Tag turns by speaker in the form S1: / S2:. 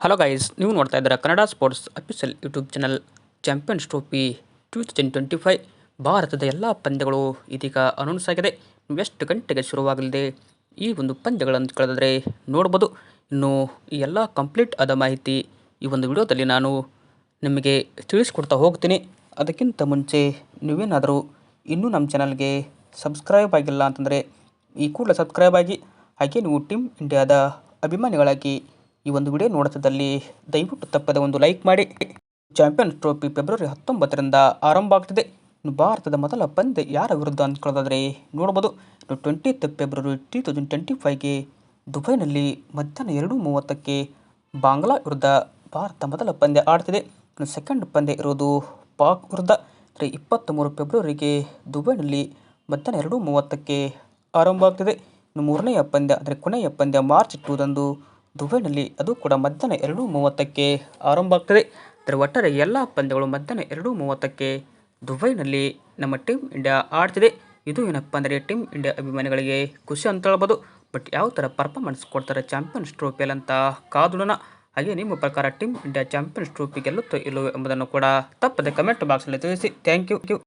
S1: Hello guys ನೀವು ನೋಡ್ತಾ ಇದ್ದೀರಾ Kannada sports official YouTube channel champions trophy two thousand twenty five ಭಾರತದ ಎಲ್ಲ ಪಂದ್ಯಗಳು ಇದೀಗ ಅನೌನ್ಸ್ ಆಗಿದೆ. ಎಷ್ಟು ಗಂಟೆಗೆ ಶುರುವಾಗಲಿದೆ? ಈ ಒಂದು ಪಂದ್ಯಗಳನ್ನು ಕಳೆದರೆ ನೋಡ್ಬೋದು. ಇನ್ನು ಈ ಎಲ್ಲ ಕಂಪ್ಲೀಟ್ ಆದ ಮಾಹಿತಿ ಈ ಒಂದು ವಿಡಿಯೋದಲ್ಲಿ ನಾನು ನಿಮಗೆ ತಿಳಿಸ್ಕೊಡ್ತಾ ಹೋಗ್ತೀನಿ. ಅದಕ್ಕಿಂತ ಮುಂಚೆ ನೀವೇನಾದರೂ ಇನ್ನೂ ನಮ್ಮ ಚಾನಲ್ಗೆ ಸಬ್ಸ್ಕ್ರೈಬ್ ಆಗಿಲ್ಲ ಅಂತಂದರೆ ಈ ಕೂಡಲೇ ಸಬ್ಸ್ಕ್ರೈಬ್ ಆಗಿ, ಹಾಗೆ ನೀವು ಟೀಮ್ ಇಂಡಿಯಾದ ಅಭಿಮಾನಿಗಳಾಗಿ ಈ ಒಂದು ವಿಡಿಯೋ ನೋಡುತ್ತಿದ್ದಲ್ಲಿ ದಯವಿಟ್ಟು ತಪ್ಪದೆ ಒಂದು ಲೈಕ್ ಮಾಡಿ. ಚಾಂಪಿಯನ್ಸ್ ಟ್ರೋಫಿ ಫೆಬ್ರವರಿ ಹತ್ತೊಂಬತ್ತರಿಂದ ಆರಂಭ ಆಗ್ತದೆ. ಭಾರತದ ಮೊದಲ ಪಂದ್ಯ ಯಾರ ವಿರುದ್ಧ ಅಂದ್ಕೊಳ್ಳೋದಾದರೆ ನೋಡ್ಬೋದು. ಇನ್ನು twentieth February two thousand twenty ಫೈವ್ಗೆ ದುಬೈನಲ್ಲಿ ಮಧ್ಯಾಹ್ನ ಎರಡು ಮೂವತ್ತಕ್ಕೆ ಬಾಂಗ್ಲಾ ವಿರುದ್ಧ ಭಾರತ ಮೊದಲ ಪಂದ್ಯ ಆಡ್ತಿದೆ. ಇನ್ನು ಸೆಕೆಂಡ್ ಪಂದ್ಯ ಇರೋದು ಪಾಕ್ ವಿರುದ್ಧ. ಅಂದರೆ ಇಪ್ಪತ್ತ್ಮೂರು ಫೆಬ್ರವರಿಗೆ ದುಬೈನಲ್ಲಿ ಮಧ್ಯಾಹ್ನ ಎರಡು ಮೂವತ್ತಕ್ಕೆ ಆರಂಭ ಆಗ್ತದೆ. ಇನ್ನು ಮೂರನೆಯ ಪಂದ್ಯ, ಅಂದರೆ ಕೊನೆಯ ಪಂದ್ಯ ಮಾರ್ಚ್ ಟೂದಂದು ದುಬೈನಲ್ಲಿ ಅದು ಕೂಡ ಮಧ್ಯಾಹ್ನ ಎರಡು ಮೂವತ್ತಕ್ಕೆ ಆರಂಭ ಆಗ್ತದೆ. ಅದರ ಒಟ್ಟಾರೆ ಎಲ್ಲ ಪಂದ್ಯಗಳು ಮಧ್ಯಾಹ್ನ ಎರಡು ಮೂವತ್ತಕ್ಕೆ ದುಬೈನಲ್ಲಿ ನಮ್ಮ ಟೀಮ್ ಇಂಡಿಯಾ ಆಡ್ತಿದೆ. ಇದು ಏನಪ್ಪ ಅಂದರೆ ಟೀಮ್ ಇಂಡಿಯಾ ಅಭಿಮಾನಿಗಳಿಗೆ ಖುಷಿ ಅಂತ ಹೇಳ್ಬೋದು. ಬಟ್ ಯಾವ ಥರ ಪರ್ಫಾರ್ಮೆನ್ಸ್ ಕೊಡ್ತಾರೆ ಚಾಂಪಿಯನ್ಸ್ ಟ್ರೋಫಿಯಲ್ಲಿ ಅಂತ ಕಾದುಡೋಣ. ಹಾಗೆ ನಿಮ್ಮ ಪ್ರಕಾರ ಟೀಮ್ ಇಂಡಿಯಾ ಚಾಂಪಿಯನ್ಸ್ ಟ್ರೋಫಿ ಗೆಲ್ಲುತ್ತೋ ಇಲ್ಲವೋ ಎಂಬುದನ್ನು ಕೂಡ ತಪ್ಪದೆ ಕಮೆಂಟ್ ಬಾಕ್ಸ್ನಲ್ಲಿ ತಿಳಿಸಿ. Thank you